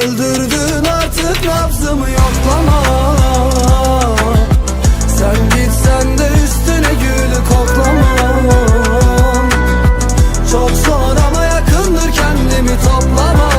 Öldürdün artık nabzımı yoklama. Sen gitsen de üstüne gülü koklamam Çok zor ama yakındır kendimi toplamam